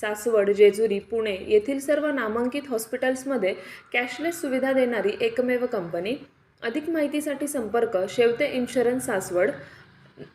सासवड जेजुरी पुणे येथील सर्व नामांकित हॉस्पिटल्समध्ये कॅशलेस सुविधा देणारी एकमेव कंपनी. अधिक माहितीसाठी संपर्क शेवते इन्शुरन्स सासवड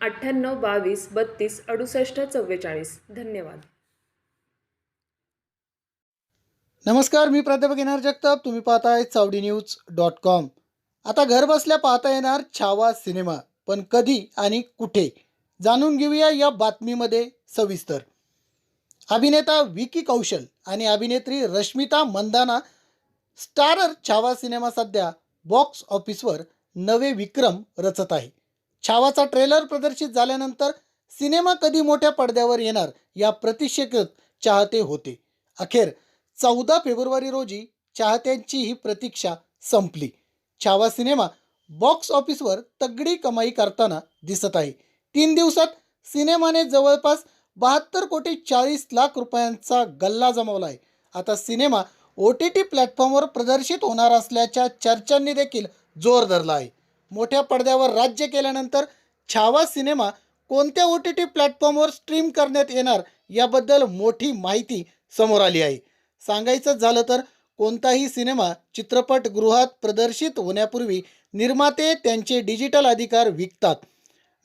अठ्ठ्याण्णव बावीस बत्तीस अडुसष्ट चव्वेचाळीस. धन्यवाद. नमस्कार मी प्राध्यापक येणार जगताप. तुम्ही पाहताय चावडी न्यूज डॉट कॉम. आता घर बसल्या पाहता येणार छावा सिनेमा पण कधी आणि कुठे? जाणून घेऊया या बातमीमध्ये सविस्तर. अभिनेता विकी कौशल आणि अभिनेत्री रश्मिता मंदाना स्टारर छावा सिनेमा सध्या बॉक्स ऑफिसवर नवे विक्रम रचत आहे. छावाचा ट्रेलर प्रदर्शित झाल्यानंतर सिनेमा कधी मोठ्या पडद्यावर येणार या प्रतीक्षेत चाहते होते. अखेर चौदा फेब्रुवारी रोजी चाहत्यांची ही प्रतीक्षा संपली. छावा सिनेमा बॉक्स ऑफिसवर तगडी कमाई करताना दिसत आहे. तीन दिवसात सिनेमाने जवळपास बहात्तर कोटी चाळीस लाख रुपयांचा गल्ला जमवला आहे आता सिनेमा ओ टी टी प्लॅटफॉर्मवर प्रदर्शित होणार असल्याच्या चर्चांनी देखील जोर धरला आहे मोठ्या पडद्यावर राज्य केल्यानंतर छावा सिनेमा कोणत्या ओ टी टी प्लॅटफॉर्मवर स्ट्रीम करण्यात येणार याबद्दल मोठी माहिती समोर आली आहे. सांगायचं झालं तर कोणताही सिनेमा चित्रपटगृहात प्रदर्शित होण्यापूर्वी निर्माते त्यांचे डिजिटल अधिकार विकतात.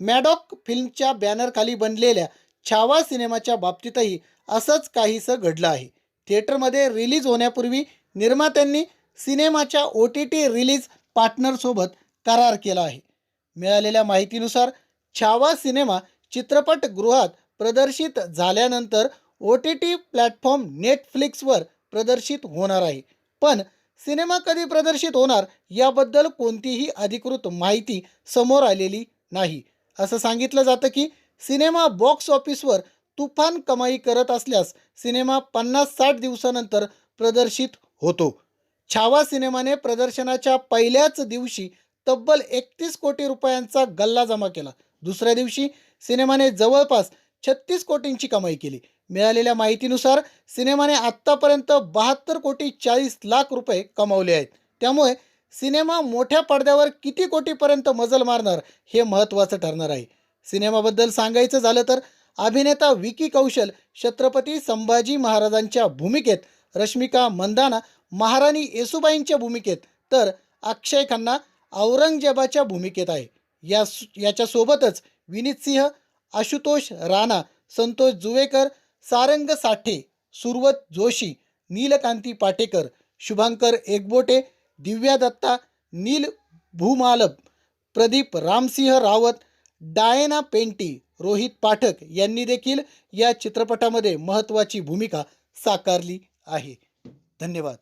मॅडॉक फिल्मच्या बॅनरखाली बनलेल्या छावा सिनेमाच्या बाबतीतही असंच काहीसं घडलं आहे. थिएटरमध्ये रिलीज होण्यापूर्वी निर्मात्यांनी सिनेमाच्या ओ टी टी रिलीज पार्टनरसोबत करार केला आहे. मिळालेल्या माहितीनुसार छावा सिनेमा चित्रपटगृहात प्रदर्शित झाल्यानंतर ओ टी टी प्लॅटफॉर्म नेटफ्लिक्सवर प्रदर्शित होणार आहे. पण सिनेमा कधी प्रदर्शित होणार याबद्दल कोणतीही अधिकृत माहिती समोर आलेली नाही. असं सांगितलं जातं की सिनेमा बॉक्स ऑफिसवर तुफान कमाई करत असल्यास सिनेमा पन्नास साठ दिवसानंतर प्रदर्शित होतो. छावा सिनेमाने प्रदर्शनाच्या पहिल्याच दिवशी तब्बल एकतीस कोटी रुपयांचा गल्ला जमा केला. दुसऱ्या दिवशी सिनेमाने जवळपास छत्तीस कोटींची कमाई केली. मिळालेल्या माहितीनुसार सिनेमाने आत्तापर्यंत बहात्तर कोटी चाळीस लाख रुपये कमावले आहेत. त्यामुळे सिनेमा मोठ्या पडद्यावर किती कोटीपर्यंत मजल मारणार हे महत्त्वाचं ठरणार आहे. सिनेमाबद्दल सांगायचं झालं तर अभिनेता विकी कौशल छत्रपती संभाजी महाराजांच्या भूमिकेत रश्मिका मंदाना महाराणी येसुबाईंच्या भूमिकेत तर अक्षय खन्ना औरंगजेबाच्या भूमिकेत आहे. या याच्यासोबतच विनीत सिंह आशुतोष राणा संतोष जुवेकर सारंग साठे सुरवत जोशी नीलकांती पाटेकर शुभांकर एकबोटे दिव्या दत्ता नील भूमालब प्रदीप रामसिंह रावत डायना पेंटी रोहित पाठक यांनी देखील या चित्रपटामध्ये महत्त्वाची भूमिका साकारली आहे. धन्यवाद.